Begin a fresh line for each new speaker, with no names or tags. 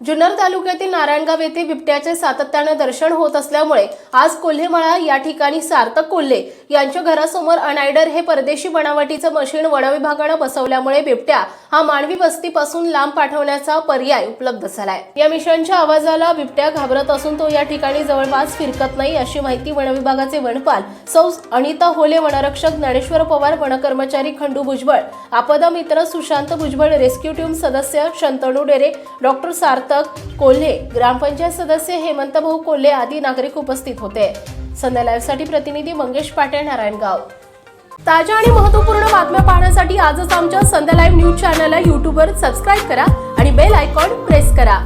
जुन्नर तालुक्यातील नारायणगाव येथे बिबट्याचे सातत्याने दर्शन होत असल्यामुळे आज कोल्हेमळा या ठिकाणी सार्थक कोल्हे यांच्या घरासमोर अनायडर हे परदेशी बनावटीचं मशीन वनविभागानं बसवल्यामुळे बिबट्या हा मानवी वस्तीपासून लांब पाठवण्याचा पर्याय उपलब्ध झालाय. या मिशनच्या आवाजाला बिबट्या घाबरत असून तो या ठिकाणी जवळपास फिरकत नाही अशी माहिती वनविभागाचे वनपाल सौ अनिता होले वनरक्षक ज्ञानेश्वर पवार वनकर्मचारी खंडू भुजबळ आपदा मित्र सुशांत भुजबळ रेस्क्यू टीम सदस्य शंतनू डेरे डॉक्टर सार्थक कोल्हे ग्रामपंचायत सदस्य हेमंत भाऊ कोल्हे आदी नागरिक उपस्थित होते. संध्या लाईव्हसाठी प्रतिनिधी मंगेश पाटील नारायणगाव ताज्या आणि महत्त्वपूर्ण बातम्या पाहण्यासाठी आजच आमच्या संध्या लाईव्ह न्यूज चॅनलला यूट्यूबवर सबस्क्राईब करा आणि बेल आयकॉन प्रेस करा.